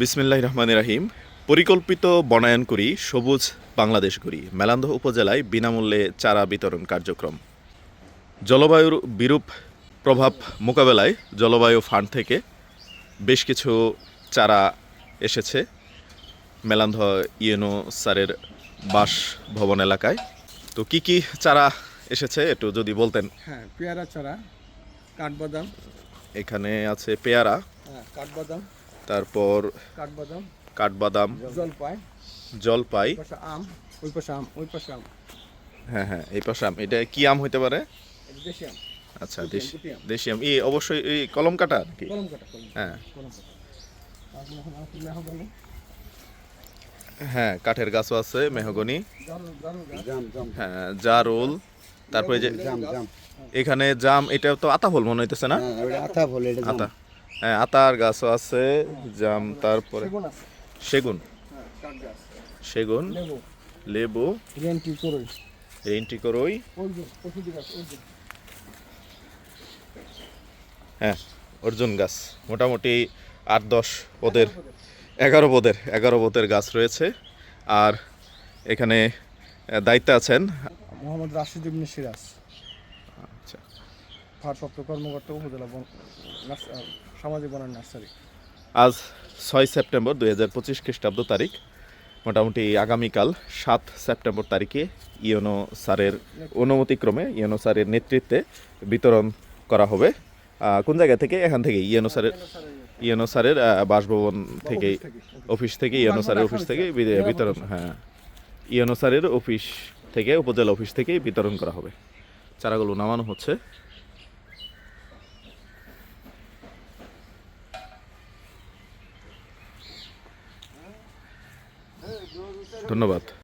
বিসমিল্লাহ রহমান রাহিম। পরিকল্পিত বনায়ন করি সবুজ বাংলাদেশ করি। মেলান্দহ উপজেলায় বিনামূল্যে চারা বিতরণ কার্যক্রম। জলবায়ুর বিরূপ প্রভাব মোকাবেলায় জলবায়ু ফান্ড থেকে বেশ কিছু চারা এসেছে মেলান্ধ ইয়েনো স্যারের বাসভবন এলাকায়। তো কি কি চারা এসেছে একটু যদি বলতেন? হ্যাঁ পেয়ারা চারা কাঠবাদাম। এখানে আছে পেয়ারা। হ্যাঁ কাঠবাদাম। তারপর কাঠবাদাম কাঠবাদাম জলপাই জলপাই। আম ওই পাশে আম ওই পাশে আম। হ্যাঁ হ্যাঁ এই পাশে আম। এটা কি আম হইতে পারে? দেশি আম। আচ্ছা দেশি দেশি আম। এই অবশ্যই এই কলম কাটা নাকি কলম কাটা কলম হ্যাঁ। কলম কাটা। হ্যাঁ কাঠের গাছও আছে মেহগনি। হ্যাঁ জারুল। তারপরে যে জাম জাম। এখানে জাম এটা তো আতা ফল মনে হইতেছে না? হ্যাঁ এটা জাম। আতা। হ্যাঁ আতার গাছও আছে জাম তারপরে সেগুন সেগুন। হ্যাঁ সেগুন লেবু। রেন্টি করই হ্যাঁ অর্জুন গাছ মোটামুটি আট দশ পদের এগারো পদের এগারো পদের গাছ রয়েছে। আর এখানে দায়িত্বে আছেন মোহাম্মদ রাশিদ ইবনে সিরাজ ভারপ্রাপ্ত কর্মকর্তা উপজেলা সামাজিক বনায়ন নার্সারি। আজ ছয় সেপ্টেম্বর দুই হাজার পঁচিশ খ্রিস্টাব্দ তারিখ। মোটামুটি আগামীকাল সাত সেপ্টেম্বর তারিখে ইয়নো স্যারের অনুমতিক্রমে ইয়নো স্যারের নেতৃত্বে বিতরণ করা হবে। কোন জায়গা থেকে? এখান থেকে ইয়নো স্যারের ইয়নো স্যারের বাসভবন থেকে অফিস থেকে ইয়নো স্যারের অফিস থেকে বিতরণ হ্যাঁ। ইয়নো স্যারের অফিস থেকে উপজেলা অফিস থেকে বিতরণ করা হবে। চারাগুলো নামানো হচ্ছে। ধন্যবাদ।